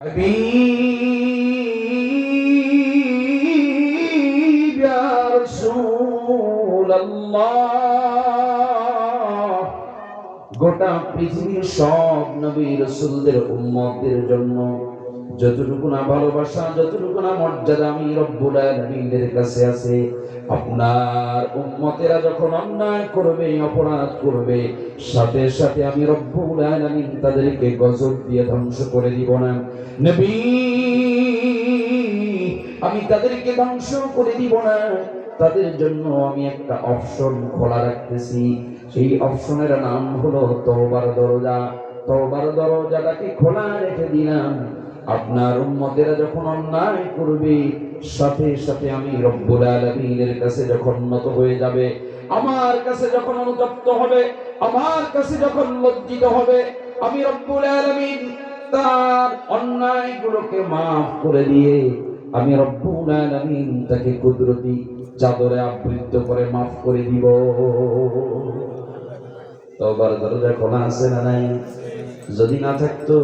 حبيب يا رسول الله গোটা পৃথিবীর সব নবী রসুলদের উম্মতের জন্য যতটুকু না ভালোবাসা, যতটুকু না মর্যাদা আমি রব্বুল আলামিনের কাছে আছে। আপনার উম্মতেরা যখন অন্যায় করবে, অপরাধ করবে, সাথে সাথে আমি রব্বুল আলামিন তাদেরকে গজব দিয়ে ধ্বংস করে দিব না। নবী, আমি তাদেরকে ধ্বংস করে দিব না। তাদের জন্য আমি একটা অপশন খোলা রাখতেছি। সেই অপশনের নাম হলো তওবার দরজা। তওবার দরজাটাকে খোলা রেখে দিলাম। আপনার উম্মতেরা যখন অন্যায় করবে, সাথে সাথে আমি রব্বুল আলামিনের কাছে যখন নত হয়ে যাবে, আমার কাছে যখন অনুতপ্ত হবে, আমার কাছে যখন লজ্জিত হবে, আমি রব্বুল আলামিন তার অন্যায়গুলোকে মাফ করে দিয়ে আমি রব্বুল আলামিন তাকে কুদরতি চাদরে আবৃত করে মাফ করে দিব। তবার দরজা খোলা আছে না নাই? যদি না থাকতো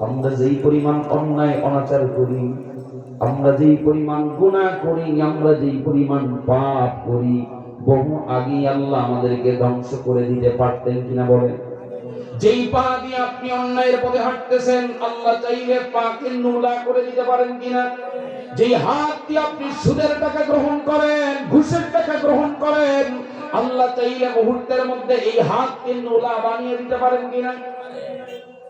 আমরা যেই পরিমাণ অন্যায়, অনাচার করি, আমরা যেই পরিমাণ গুণা করি, আমরা যেই পরিমাণ পাপ করি, বহু আগে আল্লাহ আমাদেরকে ধ্বংস করে দিতে পারতেন কিনা বলেন। যেই পা দিয়ে আপনি অন্যায়ের পথে হাঁটতেছেন, আল্লাহ চাইলে পাকে নোলা করে দিতে পারেন কিনা? যেই হাত দিয়ে আপনি সুদের টাকা গ্রহণ করেন, ঘুষের টাকা গ্রহণ করেন, আল্লাহ চাইলে মুহূর্তের মধ্যে এই হাতকে নোলা বানিয়ে দিতে পারেন কিনা?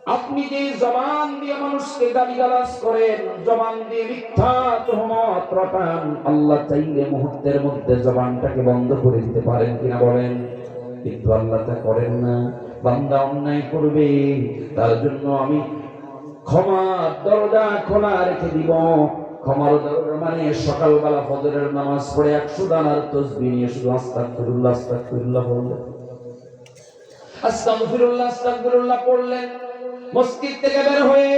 আপনি যে জবান দিয়ে মানুষকে গালিগালাজ করেন, জবান দিয়ে মিথ্যা তোহমত রটান, আল্লাহ চাইলে মুহূর্তের মধ্যে জবানটাকে বন্ধ করে দিতে পারেন কিনা বলেন। কিন্তু আল্লাহ তা করেন না। বান্দা অন্যায় করবে, তার জন্য আমি ক্ষমার দরজা খোলা রেখে দিব। ক্ষমার দরজা মানে সকালবেলা ফজরের নামাজ পড়ে একশো দানার তসবি নিয়ে শুধু আস্তাগফিরুল্লাহ আস্তাগফিরুল্লাহ বললেন। আস্তাগফিরুল্লাহ আস্তাগফিরুল্লাহ পড়লেন। মসজিদ থেকে বের হয়ে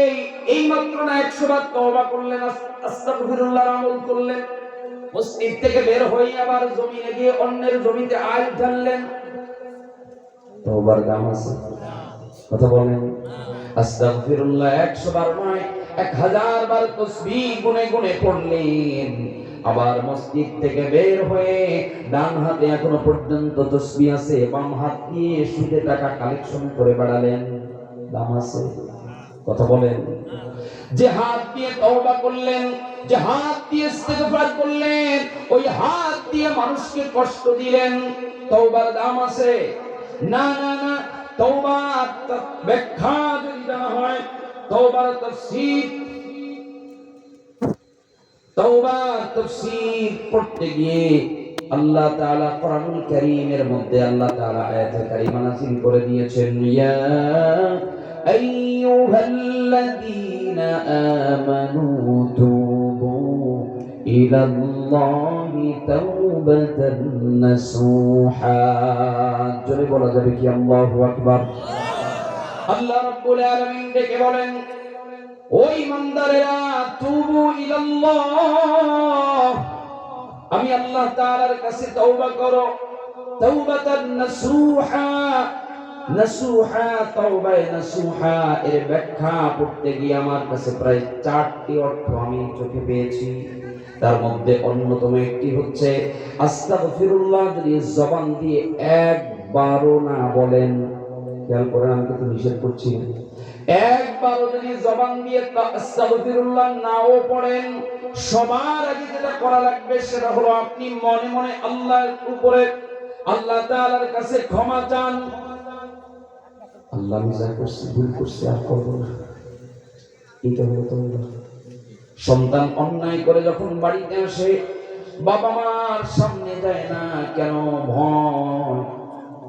এই মাত্র না একশো বার তওবা করলেন আস্তাগফিরুল্লাহর আমল করলেন। মসজিদ থেকে বের হয়ে আবার জমিনে গিয়ে অন্যের জমিতে আল ঢাললেন। তওবার দাম আছে? কথা বলেন। আস্তাগফিরুল্লাহ একশো বার নয় এক হাজার বার তসবিহ গুনে গুনে পড়লেন। আবার মসজিদ থেকে বের হয়ে ডান হাতে এখনও পর্যন্ত তসবি আছে বাম হাত দিয়ে সুদে টাকা কালেকশন করে বেড়ালেন। দাম আছে। কথা বলেন। যে হাত দিয়ে তওবা করলেন, যে হাত দিয়ে ইস্তেগফার করলেন, ওই হাত দিয়ে মানুষকে কষ্ট দিলেন, তওবার দাম আছে। না না না তওবার ব্যাখ্যা যদি দেওয়া হয়, তওবার তাফসীর তওবার তাফসীর পড়তে গিয়ে আল্লাহ তাআলা কোরআনুল কারীমের মধ্যে আল্লাহ তাআলা আয়াতে কারিমা নাযিল করে দিয়েছেন, ইয়া আইয়ুহাল্লাযীনা আমানু তুবু ইলাল্লাহি তাওবাতান নাসুহা। জোরে বলা যাবে কি? আল্লাহু আকবার। আল্লাহ রাব্বুল আলামিন ডেকে বলেন, ওই ইমানদারেরা, তুবু ইলাল্লাহ। আমি আল্লাহ তাআলার কাছে তওবা করো। তাওবাতান নাসুহা নাসুহা তাওবায়ে নাসুহা এর ব্যাখ্যা পড়তে গিয়ে আমার কাছে প্রায় চারটি অর্থ আমি চোখে পেয়েছি। তার মধ্যে অন্যতম একটি হচ্ছে, আস্তাগফিরুল্লাহ যদি জবান দিয়ে একবারও না বলেন খেয়াল করেন, আমি কিন্তু নিষেধ করছি। একবারও যদি জবান দিয়ে আস্তাগফিরুল্লাহ নাও পড়েন, সবার আগে যেটা করা লাগবে সেটা হলো আপনি মনে মনে আল্লাহর উপরে, আল্লাহ তাআলার কাছে ক্ষমা চান। আল্লাহ আমি যা করছি, ভুল করছি, আর করব না। এটা হলো তোমরা সন্তান অন্যায় করে যখন বাড়িতে আসে, বাবা মার সামনে যায় না, কেন ভয়?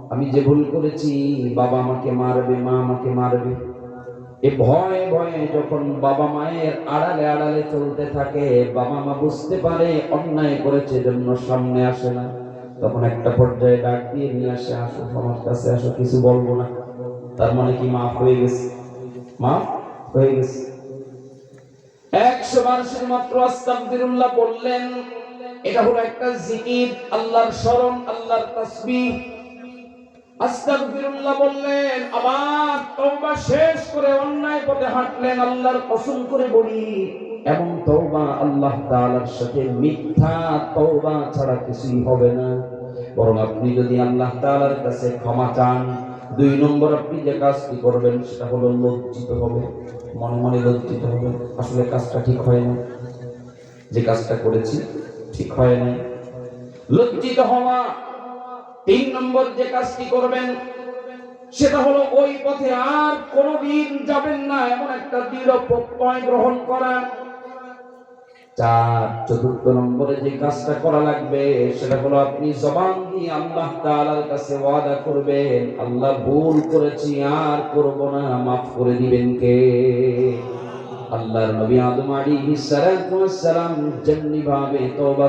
আমি যে ভুল করেছি, বাবা আমাকে মারবে, মা আমাকে মারবে। এ ভয়ে ভয়ে যখন বাবা মায়ের আড়ালে আড়ালে চলতে থাকে, বাবা মা বুঝতে পারে অন্যায় করেছে জন্য সামনে আসে না। তখন একটা পর্যায়ে ডাক দিয়ে নিয়ে আসে, আসো, আমার কাছে আসো, কিছু বলব না। তার মানে কি মাফ হয়ে গেছে? মাফ হয়ে গেছে। একশো বার শুধুমাত্র আস্তাগফিরুল্লাহ বললেন, এটা হলো একটা জিকির, আল্লাহর স্মরণ, আল্লাহর তাসবিহ। আস্তাগফিরুল্লাহ বললেন আবার তওবা শেষ করে অন্যায় পথে হাঁটলেন আল্লাহর কসম করে বলি এবং তওবা আল্লাহ তাআলার সাথে মিথ্যা তওবা ছাড়া কিছুই হবে না। বরং আপনি যদি আল্লাহ তাআলার কাছে ক্ষমা চান, দুই নম্বর আপনি যে কাজটি করবেন সেটা হলো লজ্জিত হবে, মনে মনে লজ্জিত হবে। আসলে কাজটা ঠিক হয় না। যে কাজটা করেছি, ঠিক হয় নাই। লজ্জিত হওয়া তিন নম্বর যে কাজটি করবেন, সেটা হলো ওই পথে আর কোনোদিন যাবেন না, এমন একটা দৃঢ় প্রত্যয় গ্রহণ করা। চার, চতুর্থ নম্বরে যে কাজটা করা লাগবে, সেটা হলো আপনি জবান দিয়ে আল্লাহ কাছে ওয়াদা করবেন, আল্লাহ ভুল করেছি, আর করব না, মাফ করে দিবেন কে? আল্লাহর নবী আদম আলাইহিস সালাম যেমনি ভাবে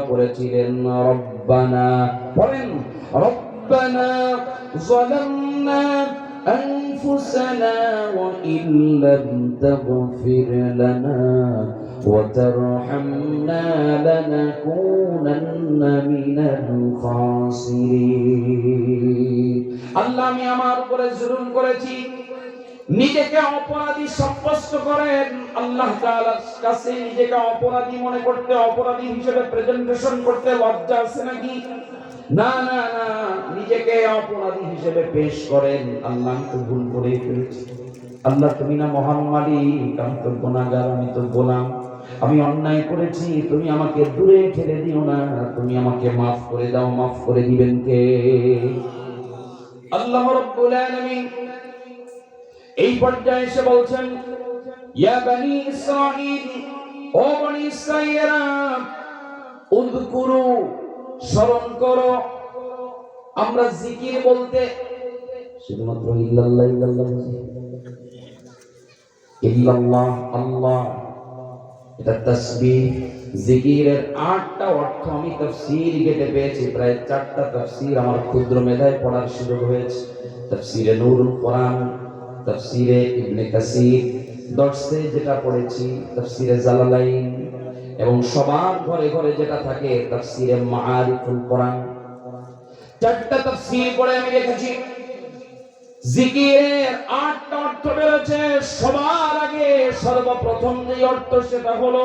করেছিলেন, রব্বানা বলেন রব্বানা যালামনা أنفسنا وإن لم تغفر لنا وترحمنا لنكونن من الخاسرين আল্লাহ আমি আমার উপরে জুলুম করেছি নিজেকে অপরাধী সাব্যস্ত করেন। আল্লাহ তাআলার কাছে নিজেকে অপরাধী মনে করতে, অপরাধী হিসেবে প্রেজেন্টেশন করতে লজ্জা আছে নাকি? না না না, নিজেকে অপরাধী হিসেবে পেশ করেন। আল্লাহ তো ভুল করে ফেলেছি। আল্লাহ, তুমি না মহান মালিক, আমি তো গুনাহগার, আমি তো গোলাম। আমি অন্যায় করেছি, তুমি আমাকে দূরে ঠেলে দিও না। তুমি আমাকে মাফ করে দাও, মাফ করে দিবেন কে? আল্লাহ রাব্বুল আলামিন এই পর্যায়ে এসে বলছেন, ইয়া বানি ইসরাঈল, ও বনি ইসরাঈলেরা, উযকুরু, স্মরণ করো। আমরা জিকির বলতে শুধুমাত্র ইল্লাল্লাহ ইল্লাল্লাহ ইল্লাল্লাহ, আল্লাহ। এটা তাসবিহ। জিকিরের আটটা অর্থ আমি তাফসীর কেটে পেয়েছি। প্রায় চারটা তাফসীর আমার ক্ষুদ্র মেধায় পড়ার সুযোগ হয়েছে। তাফসীরে নূরুল কোরআন তাফসীরে ইবনে কাসির দর্শে যেটা পড়েছি, তাফসীরে জালালাইন এবং সবার ঘরে ঘরে যেটা থাকে, তাফসীরে মাআরিফুল কোরআন। চারটা তাফসীর পড়ে আমি দেখেছি। জিকিরের আটটা অর্থ বেরোছে সবার আগে সর্বপ্রথম যে অর্থ সেটা হলো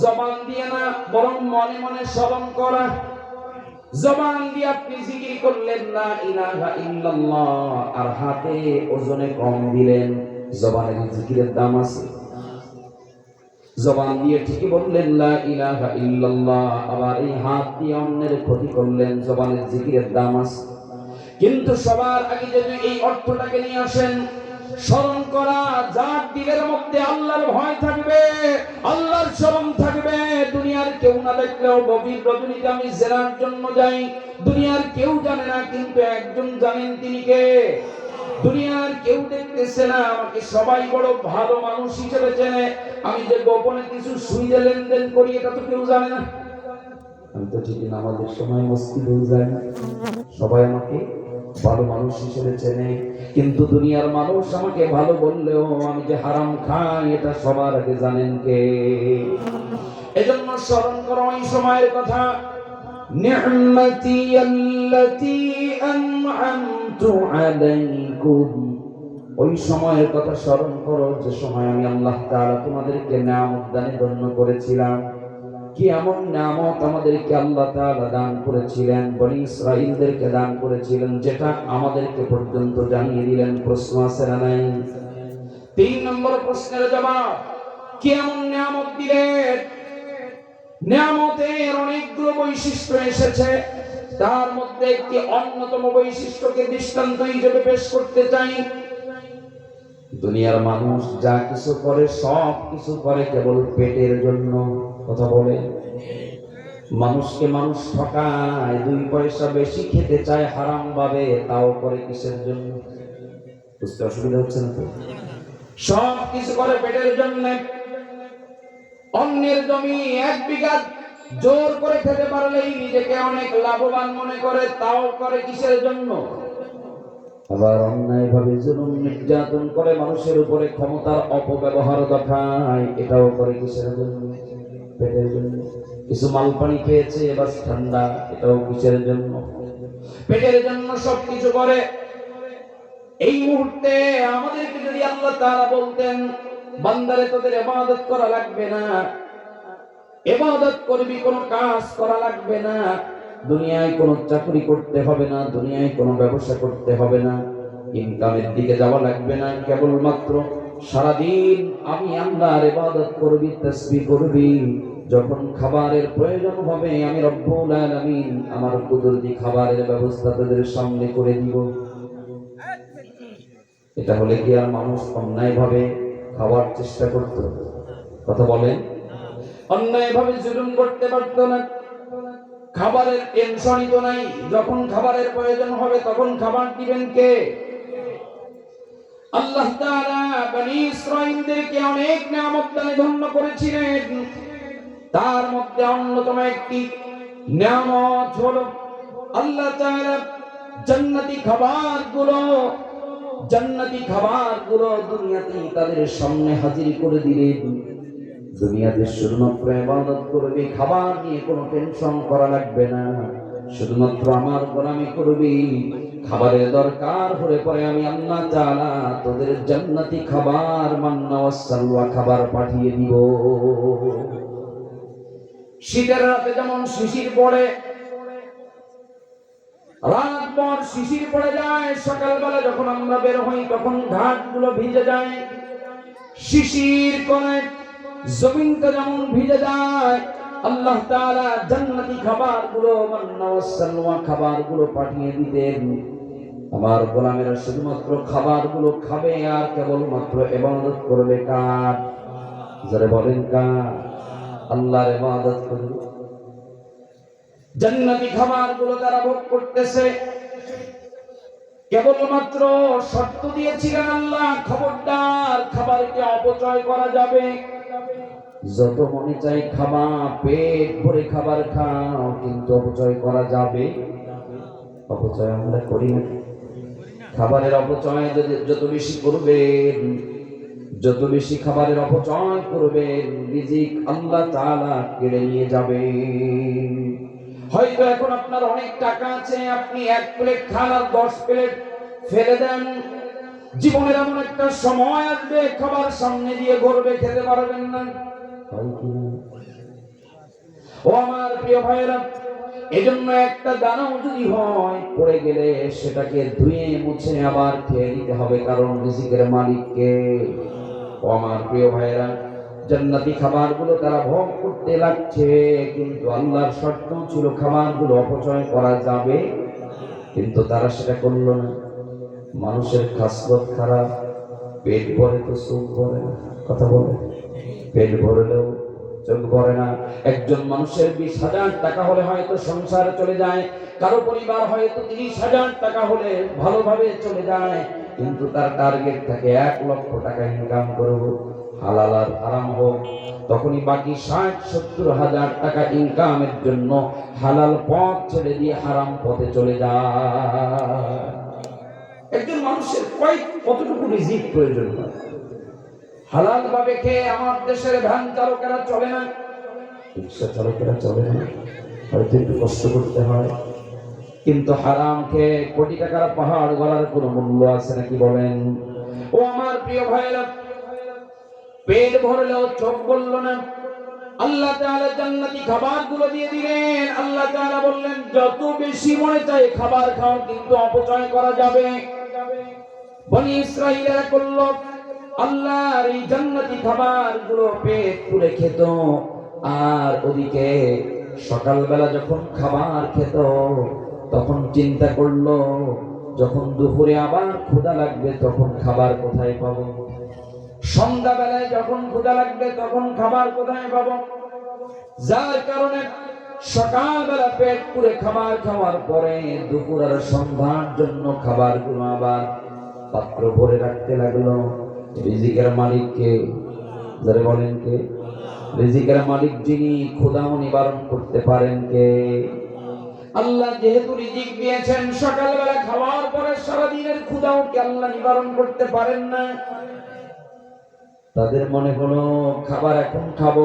জবান দিয়ে না, বরং মনে মনে স্মরণ করা। জবান দিয়ে আপনি জিকির করলেন না ইলাহা ইল্লাল্লাহ আর হাতে ওজনে কম দিলেন, জবানের জিকিরের দাম আছে। জবান দিয়ে ঠিকই বললেন, লা ইলাহা ইল্লাল্লাহ আবার এই হাত দিয়ে অন্যের ক্ষতি করলেন, জবানের জিকিরের দাম আছে। কিন্তু সবার আগে যদি এই অর্থটাকে নিয়ে আসেন স্মরণ করা যার দিলের মধ্যে আল্লাহর ভয় থাকবে, আল্লাহর স্মরণ থাকবে। দুনিয়ার কেউ না দেখলেও গভীর রজনীতে আমি জেনার জন্য যাই। দুনিয়ার কেউ জানে না, কিন্তু একজন জানেন তিনি কে? দুনিয়ার কেউ দেখতেছে না, আমাকে সবাই বড় ভালো মানুষ হিসেবে চেনে। আমি যে গোপনে কিছু সুইদে লেনদেন করি, এটা তো কেউ জানে না। আমি তো ঠিকই নামাজের সময় মসজিদেও যাই। সবাই আমাকে ভালো মানুষ হিসেবে চেনে। কিন্তু দুনিয়ার মানুষ আমাকে ভালো বললেও আমি যে হারাম খাই, এটা সবার আগে জানেন কে? এজন্য স্মরণ করো ওই সময়ের কথা। আল্লাতি আন'আমতু আলাইকুম। ওই সময়ের কথা স্মরণ করো যে সময় আমি আল্লাহ তাআলা তোমাদেরকে নিয়ামত দানে ধন্য করেছিলাম। কি এমন নামত আমাদেরকে আল্লাহ তাআলা দান করেছিলেন? বনি ইসরাইলদেরকে দান করেছিলেন, যেটা আমাদেরকে পর্যন্ত জানিয়ে দিলেন, প্রশ্ন আছে না নাই? তিন নম্বর প্রশ্নের জবাব, কি এমন নিয়ামত দিলেন? নিয়ামতের অনেকগুলো বৈশিষ্ট্য এসেছে, তার মধ্যে একটি অন্যতম বৈশিষ্ট্যকে দৃষ্টান্ত হিসেবে পেশ করতে চাই, দুনিয়ার মানুষ যা কিছু করে, সব কিছু করে কেবল পেটের জন্য। কথা বলে। মানুষকে মানুষ ঠকায়, দুই পয়সা বেশি খেতে চায় হারাম ভাবে তাও করে কিসের জন্য? বুঝতে অসুবিধা হচ্ছে না তো? সব কিছু করে পেটের জন্য। অন্যের জমি এক বিঘা জোর করে খেতে পারলেই নিজেকে অনেক লাভবান মনে করে, তাও করে কিসের জন্য? আবার অন্যায় ভাবে জুলুম, নির্যাতন করে মানুষের উপরে ক্ষমতার অপব্যবহার দেখায়, এটাও করে কিসের জন্য? পেটের জন্য। কিছু মাল পানি খেয়েছে, এবার ঠান্ডা, এটাও কিসের জন্য? পেটের জন্য সব কিছু করে। এই মুহূর্তে আমাদেরকে যদি আল্লাহ তারা বলতেন, বান্দারে তোদের ইবাদত করা লাগবে না, ইবাদত করবি, কোনো কাজ করা লাগবে না, দুনিয়ায় কোনো চাকরি করতে হবে না, দুনিয়ায় কোনো ব্যবসা করতে হবে না, ইনকামের দিকে যাওয়া লাগবে না, কেবলমাত্র সারাদিন আমি আল্লাহর ইবাদত করবি, তাসবিহ করবি। যখন খাবারের প্রয়োজন হবে, আমি রব্বুল আলামিন আমার কুদরতি খাবারের ব্যবস্থা তাদের সামনে করে দিব। এটা হলে কি আর মানুষ অন্যায়ভাবে খাওয়ার চেষ্টা করত? কথা বলেন। অন্যায়ভাবে জুলুম করতে পারত না। খাবারের টেনশনই তো নাই। যখন খাবারের প্রয়োজন হবে, তখন খাবার দিবেন কে? আল্লাহ তাআলা বনি ইসরাঈলদেরকে অনেক নিয়ামত দানে ধন্য করেছিলেন। তার মধ্যে অন্যতম একটি নিয়ামত হলো আল্লাহ তাআলা জান্নাতি খাবারগুলো জান্নাতি খাবারগুলো দুনিয়াতে তাদের সামনে হাজির করে দিলেন। দুনিয়াতে শুধুমাত্র ইবাদত করবে, খাবার নিয়ে কোনো টেনশন করা লাগবে না। শুধুমাত্র আমার গোলামি করবি, খাবারের দরকার হলে পরে আমি আল্লাহ তাআলা তোদের জান্নাতি খাবার, মান্না ওয়াসালওয়া খাবার পাঠিয়ে দিব। শীতের রাতে যেমন শিশির পড়ে, রাত পর শিশির পড়ে যায়, সকালবেলা যখন আমরা বের হই তখন ঘাটগুলো ভিজে যায়। শিশির করে জমিনটা যেমন ভিজে যায় আল্লাহ তাআলা জান্নাতি মান্না ওয়াসালওয়া খাবারগুলো পাঠিয়ে দিতেন। আমার গোলামেরা শুধুমাত্র খাবারগুলো খাবে আর কেবলমাত্র ইবাদত করবে কার? যারা বলেন কার? আল্লাহর ইবাদত করবে। জান্নাতি খাবারগুলো তারা ভোগ করতেছে, কেবলমাত্র শর্ত দিয়েছিলেন আল্লাহ, খবরদার খাবারকে অপচয় করা যাবে। যত মনে চাই খাবা, পেট ভরে খাবার খাও, কিন্তু অপচয় করা যাবে? অপচয় আমরা করি না। খাবারের অপচয় যদি যত বেশি করবেন, যত বেশি খাবারের অপচয় করবেন, রিজিক আল্লাহ তাআলা কেড়ে নিয়ে যাবে হয়তো এখন আপনার অনেক টাকা আছে, আপনি এক প্লেট খান আর দশ প্লেট ফেলে দেন। জীবনের এমন একটা সময় আসবে, খাবার সামনে দিয়ে গড়বে, খেতে পারবেন না? ও আমার প্রিয় ভাইরা এজন্য একটা দানাও যদি হয়, পড়ে গেলে সেটাকে ধুয়ে মুছে আবার খেয়ে নিতে হবে কারণ রিজিকের মালিককে। ও আমার প্রিয় ভাইরা জান্নাতি খাবারগুলো তারা ভোগ করতে লাগছে, কিন্তু আল্লাহর শর্ত ছিল খাবারগুলো অপচয় করা যাবে, কিন্তু তারা সেটা করল না। মানুষের খাসলত খারাপ, পেট ভরে তো চোখ ভরে কথা বলে। পেট ভরলেও চোখ ভরে না। একজন মানুষের বিশ হাজার টাকা হলে হয়তো সংসার চলে যায়, কারও পরিবার হয়তো তিরিশ হাজার টাকা হলে ভালোভাবে চলে যায়, কিন্তু তার টার্গেট থাকে এক লক্ষ টাকা ইনকাম করব হালাল আর হারাম হোক। তখনই বাকি ষাট, সত্তর হাজার টাকা ইনকামের জন্য হালাল পথ ছেড়ে দিয়ে হারাম পথে চলে যায়। একজন মানুষের কয়েক কতটুকু রিজিক প্রয়োজন হয়? হালাল ভাবে খেয়ে আমার দেশের ভ্যান চালকেরা চলে না। রিক্সা চালকেরা চলে না। হয়তো একটু কষ্ট করতে হয়। কিন্তু হারাম খেয়ে কোটি টাকার পাহাড় গলার কোনো মূল্য আছে নাকি বলেন? ও আমার প্রিয় ভাইরা পেট ভরলেও চোখ বলল না। আল্লাহ তাআলা জান্নাতি খাবারগুলো দিয়ে দিলেন। আল্লাহ তাআলা বললেন, যত বেশি মনে চায় খাবার খাও, কিন্তু অপচয় করা যাবে। বনি ইসরাইলেরা করল আল্লাহর এই জান্নাতি খাবারগুলো পেট পুরে খেত। আর ওদিকে সকালবেলা যখন খাবার খেত, তখন চিন্তা করল, যখন দুপুরে আবার ক্ষুধা লাগবে তখন খাবার কোথায় পাবো? সন্ধ্যাবেলায় যখন ক্ষুধা লাগবে তখন খাবার কোথায় পাবো? যার কারণে সকালবেলা পেট পুরে খাবার খাওয়ার পরে দুপুর আর সন্ধ্যার জন্য খাবারগুলো আবার পাত্র ভরে রাখতে লাগল। রিজিকের মালিককে যারা বলেন কে? রিজিকের মালিক যিনি ক্ষুধাও নিবারণ করতে পারেন কে? আল্লাহ যেহেতু রিজিক দিয়েছেন, সকালবেলা খাওয়ার পরে সারাদিনের কি আল্লাহ নিবারণ করতে পারেন না? তাদের মনে হলো, খাবার এখন খাব।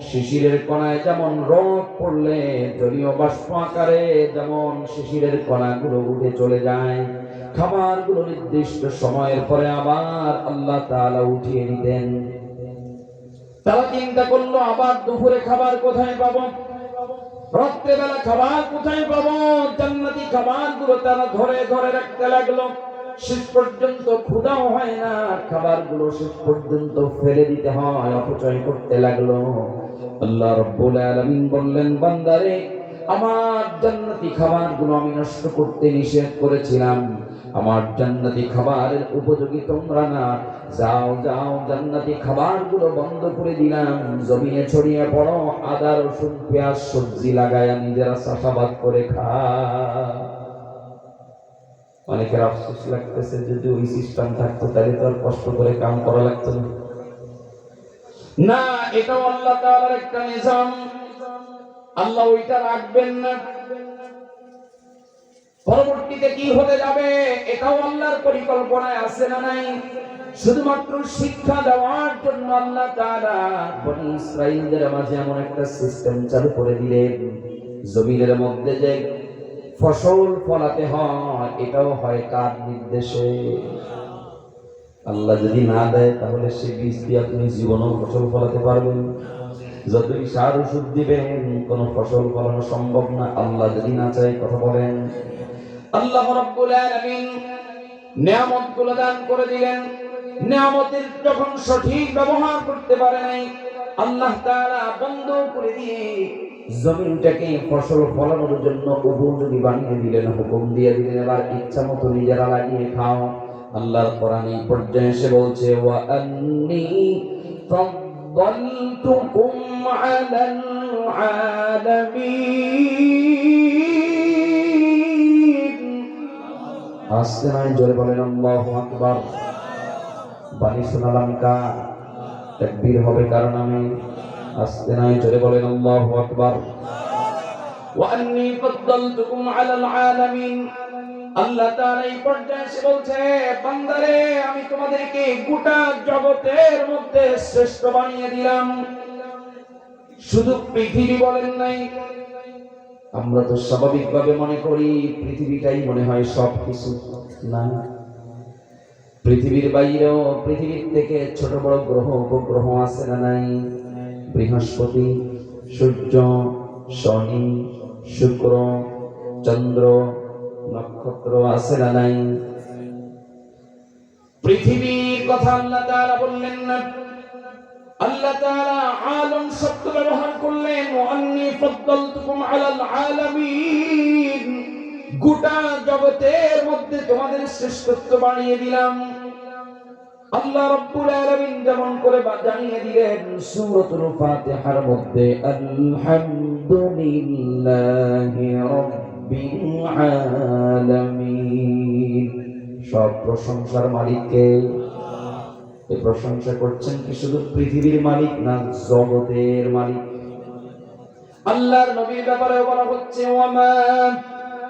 শিশিরের কণায় যেমন রোদ পড়লে জলীয় বাষ্প আকারে যেমন শিশিরের কণাগুলো উঠে চলে যায়। খাবারগুলো নির্দিষ্ট সময়ের পরে আবার আল্লাহ তাআলা উঠিয়ে নিতেন। তারা চিন্তা করল, আবার দুপুরে খাবার কোথায় পাবো? রাত্রেবেলা খাবার কোথায় পাবো? জান্নাতি খাবারগুলো তারা ধরে ধরে রাখতে লাগল। শেষ পর্যন্ত ক্ষুদাও হয় না খাবারগুলো শেষ পর্যন্ত ফেলে দিতে হয়, অপচয় করতে লাগল। আল্লাহ রব্বুল আলামিন বললেন, বান্দারে, আমার জান্নাতি খাবারগুলো আমি নষ্ট করতে নিষেধ করেছিলাম। আমার জান্নাতি খাবারের উপযোগী তোমরা না। যাও যাও, জান্নাতি খাবারগুলো বন্ধ করে দিলাম। জমিনে ছড়িয়ে পড়ো, আদা, রসুন, পেঁয়াজ, সবজি লাগায়া নিজেরা চাষাবাদ করে খা। অনেকের আফসোস লাগতেছে যদি ওই সিস্টেম থাকতো, তাহলে তো আর কষ্ট করে কাম করা লাগতো না। না, এটাও আল্লাহ তাআলার একটা নিজাম। আল্লাহ ওইটা রাখবেন না। পরবর্তীতে কি হতে যাবে এটাও আল্লাহর পরিকল্পনায় আছে না নাই? শুধুমাত্র শিক্ষা দেওয়ার জন্য আল্লাহ তাআলা বনি মাঝে এমন একটা সিস্টেম চালু করে দিলেন। জমিনের মধ্যে যে ফসল ফলাতে হয়, এটাও হয় কার নির্দেশে। আল্লাহ যদি না দেয়, তাহলে সে বীজ দিয়ে আপনি জীবনেও ফসল ফলাতে পারবেন। যতই সার ওষুধ দিবেন, কোনো ফসল ফলানো সম্ভব না। আল্লাহ যদি না চায়, কথা বলেন। আল্লাহ রাব্বুল আলামিন নিয়ামতগুলো দান করে দিলেন। নিয়ামতের যখন সঠিক ব্যবহার করতে পারে নাই, আল্লাহ তাআলা বন্ধ করে দিয়ে জমিনটাকে ফসল ফলানোর জন্য উপযোগী বানিয়ে দিলেন, হুকুম দিয়ে দিলেন আবার ইচ্ছা মতো নিজেরা লাগিয়ে খাও। আল্লাহর কোরআন এই পর্যায়ে এসে বলছে, ওয়া আন্নি ফাদদালতুকুম আলাল আলামিন। আস্তে নয় জোরে বলেন আল্লাহু আকবার বাণী শোনালাম কা তাকবীর হবে কার নামে আস্তে নয় জোরে বলেন আল্লাহু আকবার وأني فضلتكم على العالمين আল্লাহ তাআলা এই পর্যায়ে এসে বলছে বান্দারে আমি তোমাদেরকে গোটা জগতের মধ্যে শ্রেষ্ঠ বানিয়ে দিলাম শুধু পৃথিবী বলেন নাই আমরা তো স্বাভাবিকভাবে মনে করি পৃথিবীটাই মনে হয় সব কিছু না। পৃথিবীর বাইরেও পৃথিবীর থেকে ছোট বড় গ্রহ, উপগ্রহ আছে না নাই? বৃহস্পতি, সূর্য, শনি, শুক্র, চন্দ্র, নক্ষত্র আছে না নাই? পৃথিবীর কথা আল্লাহ বললেন না আল্লাহ তাআলা আলম শব্দ ব্যবহার করলেন, ওয়ান্নি ফাদ্দালতুকুম আলাল আলামিন। গোটা জগতের মধ্যে তোমাদের শ্রেষ্ঠত্ব বানিয়ে দিলাম। আল্লাহ রাব্বুল আলামিন যেমন করে জানিয়ে দিলেন, সূরাতুল ফাতিহার মধ্যে, আলহামদুলিল্লাহি রাব্বিল আলামিন। সব প্রশংসার মালিককে প্রশংসা করছেন কি শুধু পৃথিবীর মালিক না জগতের মালিক আল্লাহর নবীর ব্যাপারে বলা হচ্ছে ওয়ামা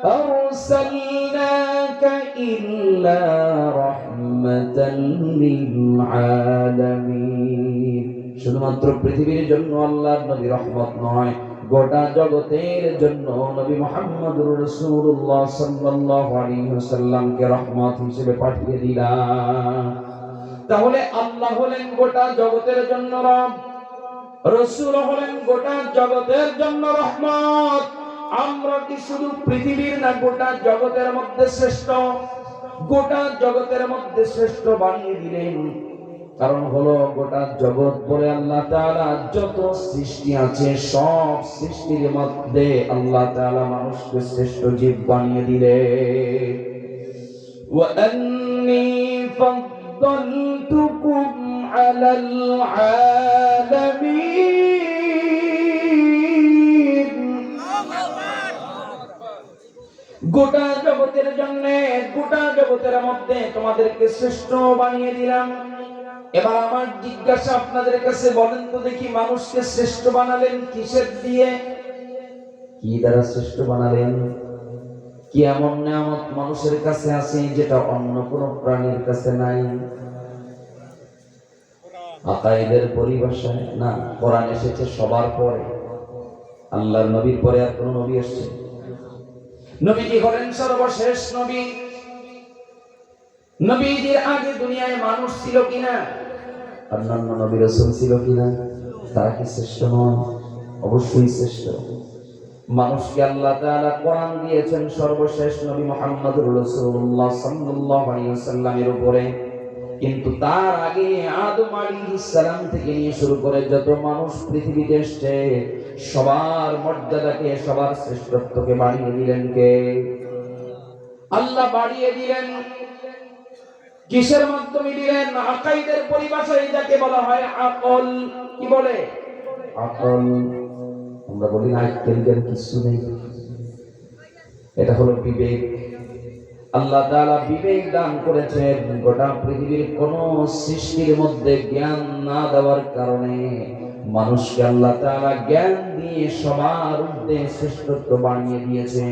أرسلناك إلا رحمة للعالمين শুধুমাত্র পৃথিবীর জন্য আল্লাহর নবী রহমত নয় গোটা জগতের জন্য নবী মুহাম্মদুর রাসূলুল্লাহ সাল্লাল্লাহু আলাইহি ওয়াসাল্লামকে রহমত হিসেবে পাঠিয়ে দিলাম তাহলে আল্লাহ হলেন গোটা জগতের জন্য রব রসুল হলেন গোটা জগতের জন্য রহমত আমরা কি শুধু পৃথিবীর না গোটা জগতের মধ্যে শ্রেষ্ঠ গোটা জগতের মধ্যে শ্রেষ্ঠ বানিয়ে দিলেন কারণ হলো গোটা জগৎ বলে আল্লাহ তাআলা যত সৃষ্টি আছে সব সৃষ্টির মধ্যে আল্লাহ তাআলা মানুষকে শ্রেষ্ঠ জীব বানিয়ে দিলেন وأني فضلتكم على العالمين গোটা জগতের জন্য গোটা জগতের মধ্যে তোমাদেরকে শ্রেষ্ঠ বানিয়ে দিলাম এবার আমার জিজ্ঞাসা আপনাদের কাছে বলেন তো দেখি মানুষকে শ্রেষ্ঠ বানালেন কিসের দিয়ে কি দ্বারা শ্রেষ্ঠ বানালেন কি এমন নিয়ামত মানুষের কাছে আছে যেটা অন্য কোন প্রাণীর কাছে নাই? আকাইদের পরিভাষায় না, কোরআন এসেছে সবার পরে। আল্লাহর নবীর পরে আর কোন নবী এসছে নবীজি হলেন সর্বশেষ নবী? নবীজির আগে দুনিয়ায় মানুষ ছিল কিনা? অন্যান্য নবী রসুল ছিল কিনা? তারা কি শ্রেষ্ঠ নয় অবশ্যই শ্রেষ্ঠ। মানুষকে আল্লাহ তাআলা কোরআন দিয়েছেন সর্বশেষ নবী মুহাম্মদুর রাসূলুল্লাহ সাল্লাল্লাহু আলাইহি ওয়াসাল্লামের উপরে। কিন্তু তার আগে আদম আলাইহিস সালাম থেকে নিয়ে শুরু করে যত মানুষ পৃথিবীতে এসেছে, সবার মর্যাদাকে, সবার শ্রেষ্ঠত্বকে বাড়িয়ে দিলেন কে? আল্লাহ বাড়িয়ে দিলেন। কিসের মাধ্যমে দিলেন? আকাইদের পরিভাষায় যাকে বলা হয় আকল। কি বলে? আকল। আমরা বলি না আজকাল জ্ঞান কিছু নেই। এটা হলো বিবেক। আল্লাহ তাআলা বিবেক দান করেছেন গোটা পৃথিবীর কোন সৃষ্টির মধ্যে জ্ঞান না দেওয়ার কারণে। মানুষকে আল্লাহ তাআলা জ্ঞান দিয়ে সবার ঊর্ধ্বে শ্রেষ্ঠত্ব বানিয়ে দিয়েছে